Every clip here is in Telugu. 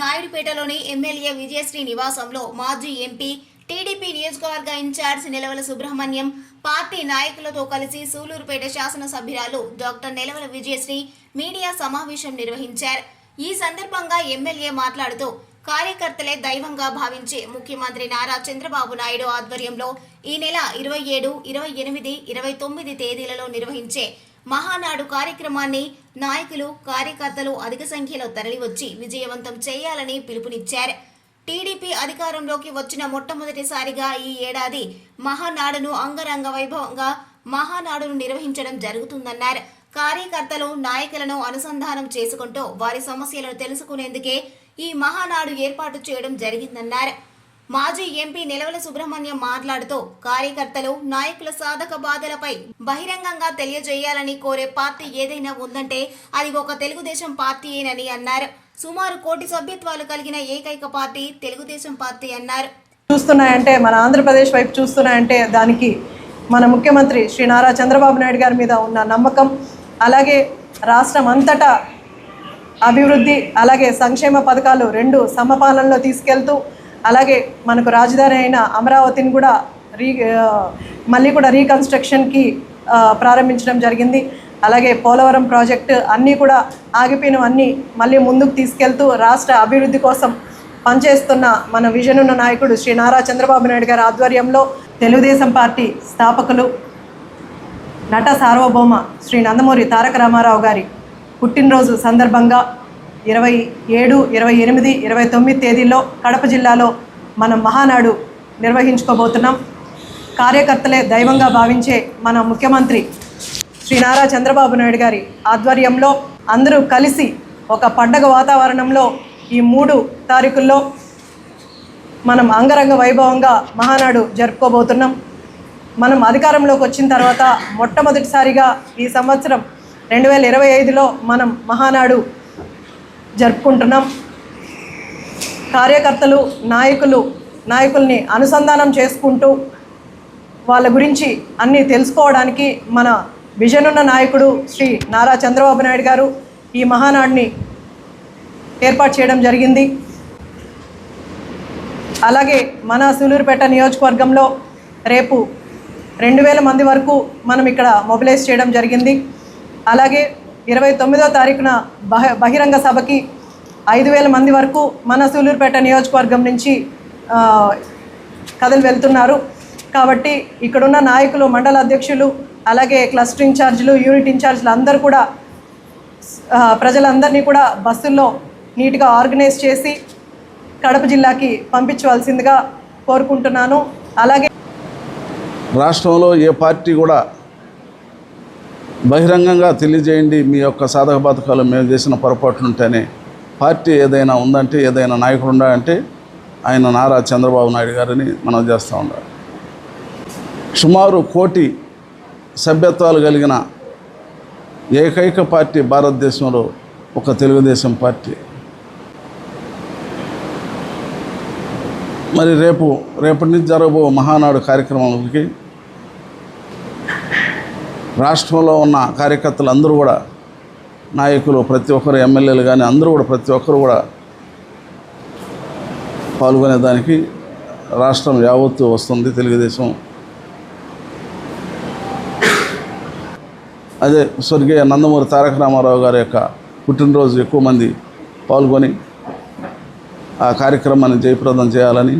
నాయుడుపేటలోని ఎమ్మెల్యే విజయశ్రీ నివాసంలో మాజీ ఎంపీ టీడీపీ నియోజకవర్గ ఇన్ఛార్జ్ నిలవల సుబ్రహ్మణ్యం పార్టీ నాయకులతో కలిసి సూలూరుపేట శాసనసభ్యురాలు డాక్టర్ నిలవల విజయశ్రీ మీడియా సమావేశం నిర్వహించారు. ఈ సందర్భంగా ఎమ్మెల్యే మాట్లాడుతూ కార్యకర్తలే దైవంగా భావించే ముఖ్యమంత్రి నారా చంద్రబాబు నాయుడు ఆధ్వర్యంలో ఈ నెల ఇరవై ఏడు ఇరవై ఎనిమిది ఇరవై తొమ్మిది తేదీలలో నిర్వహించే మహానాడు కార్యక్రమాన్ని నాయకులు కార్యకర్తలు అధిక సంఖ్యలో తరలివచ్చి విజయవంతం చేయాలని పిలుపునిచ్చారు. టీడీపీ అధికారంలోకి వచ్చిన మొట్టమొదటిసారిగా ఈ ఏడాది మహానాడును అంగరంగ వైభవంగా మహానాడును నిర్వహించడం జరుగుతుందన్నారు. కార్యకర్తలు నాయకులను అనుసంధానం చేసుకుంటూ వారి సమస్యలను తెలుసుకునేందుకే ఈ మహానాడు ఏర్పాటు చేయడం జరిగిందన్నారు. మాజీ ఎంపీ నిలవల సుబ్రహ్మణ్యం మాట్లాడుతూ కార్యకర్తలు నాయకుల సాధక బాధలపై బహిరంగంగా తెలియజేయాలని కోరే పార్టీ ఏదైనా ఉందంటే అది ఒక తెలుగుదేశం పార్టీయేనని అన్నారు. సుమారు కోటి సభ్యత్వాలు కలిగిన ఏకైక పార్టీ తెలుగుదేశం పార్టీ అన్నారు. చూస్తున్నాయంటే మన ఆంధ్రప్రదేశ్ వైపు చూస్తున్నాయంటే దానికి మన ముఖ్యమంత్రి శ్రీ నారా చంద్రబాబు నాయుడు గారి మీద ఉన్న నమ్మకం అలాగే రాష్ట్రం అంతటా అభివృద్ధి అలాగే సంక్షేమ పథకాలు రెండు సమపాలనలో తీసుకెళ్తూ అలాగే మనకు రాజధాని అయిన అమరావతిని కూడా రీ మళ్ళీ కూడా రీకన్స్ట్రక్షన్కి ప్రారంభించడం జరిగింది. అలాగే పోలవరం ప్రాజెక్టు అన్నీ కూడా ఆగిపోయినవన్నీ మళ్ళీ ముందుకు తీసుకెళ్తూ రాష్ట్ర అభివృద్ధి కోసం పనిచేస్తున్న మన విజన్ ఉన్న నాయకుడు శ్రీ నారా చంద్రబాబు నాయుడు గారి ఆధ్వర్యంలో తెలుగుదేశం పార్టీ స్థాపకులు నట సార్వభౌమ శ్రీ నందమూరి తారక రామారావు గారి పుట్టినరోజు సందర్భంగా ఇరవై ఏడు ఇరవై ఎనిమిది ఇరవై తొమ్మిది తేదీల్లో కడప జిల్లాలో మనం మహానాడు నిర్వహించుకోబోతున్నాం. కార్యకర్తలే దైవంగా భావించే మన ముఖ్యమంత్రి శ్రీ నారా చంద్రబాబు నాయుడు గారి ఆధ్వర్యంలో అందరూ కలిసి ఒక పండగ వాతావరణంలో ఈ మూడు తారీఖుల్లో మనం అంగరంగ వైభవంగా మహానాడు జరుపుకోబోతున్నాం. మనం అధికారంలోకి వచ్చిన తర్వాత మొట్టమొదటిసారిగా ఈ సంవత్సరం రెండు వేల ఇరవై ఐదులో మనం మహానాడు జరుపుకుంటున్నాం. కార్యకర్తలు నాయకులు నాయకుల్ని అనుసంధానం చేసుకుంటూ వాళ్ళ గురించి అన్నీ తెలుసుకోవడానికి మన విజన్ ఉన్న నాయకుడు శ్రీ నారా చంద్రబాబు నాయుడు గారు ఈ మహానాడిని ఏర్పాటు చేయడం జరిగింది. అలాగే మన సూలూరుపేట నియోజకవర్గంలో రేపు రెండు వేల మంది వరకు మనం ఇక్కడ మొబిలైజ్ చేయడం జరిగింది. అలాగే ఇరవై తొమ్మిదో తారీఖున బహ బహిరంగ సభకి ఐదు వేల మంది వరకు మన సూలూరుపేట నియోజకవర్గం నుంచి కథలు వెళ్తున్నారు. కాబట్టి ఇక్కడున్న నాయకులు మండల అధ్యక్షులు అలాగే క్లస్టర్ ఇన్ఛార్జీలు యూనిట్ ఇన్ఛార్జీలు అందరూ కూడా ప్రజలందరినీ కూడా బస్సుల్లో నీట్గా ఆర్గనైజ్ చేసి కడప జిల్లాకి పంపించవలసిందిగా కోరుకుంటున్నాను. అలాగే రాష్ట్రంలో ఏ పార్టీ కూడా బహిరంగంగా తెలియజేయండి మీ యొక్క సాధక బాధకాలు మేము చేసిన పొరపాట్లు ఉంటేనే. పార్టీ ఏదైనా ఉందంటే ఏదైనా నాయకుడు ఉండాలంటే ఆయన నారా చంద్రబాబు నాయుడు గారిని మనం చేస్తూ ఉండాలి. సుమారు కోటి సభ్యత్వాలు కలిగిన ఏకైక పార్టీ భారతదేశంలో ఒక తెలుగుదేశం పార్టీ. మరి రేపు రేపటి నుంచి జరగబో మహానాడు కార్యక్రమాలకి రాష్ట్రంలో ఉన్న కార్యకర్తలు అందరూ కూడా నాయకులు ప్రతి ఒక్కరు ఎమ్మెల్యేలు కానీ అందరూ కూడా ప్రతి ఒక్కరు కూడా పాల్గొనేదానికి రాష్ట్రం యావత్తు వస్తుంది తెలుగుదేశం. అదే స్వర్గీయ నందమూరి తారక రామారావు గారి యొక్క పుట్టినరోజు ఎక్కువ మంది పాల్గొని ఆ కార్యక్రమాన్ని జయప్రదం చేయాలని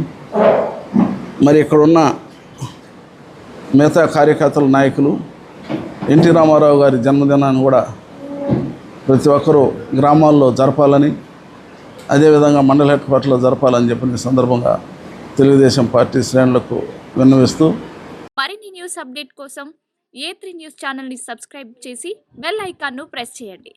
మరి ఇక్కడున్న మిగతా కార్యకర్తల నాయకులు ఎన్టీ రామారావు గారి జన్మదినాన్ని కూడా ప్రతి ఒక్కరూ గ్రామాల్లో జరపాలని అదేవిధంగా మండల హెడ్ క్వార్టర్లో జరపాలని చెప్పిన సందర్భంగా తెలుగుదేశం పార్టీ శ్రేణులకు విన్నవిస్తూ మరిన్ని న్యూస్ అప్డేట్ కోసం ఏ త్రీ న్యూస్ ఛానల్ని సబ్స్క్రైబ్ చేసి బెల్ ఐకాన్ను ప్రెస్ చేయండి.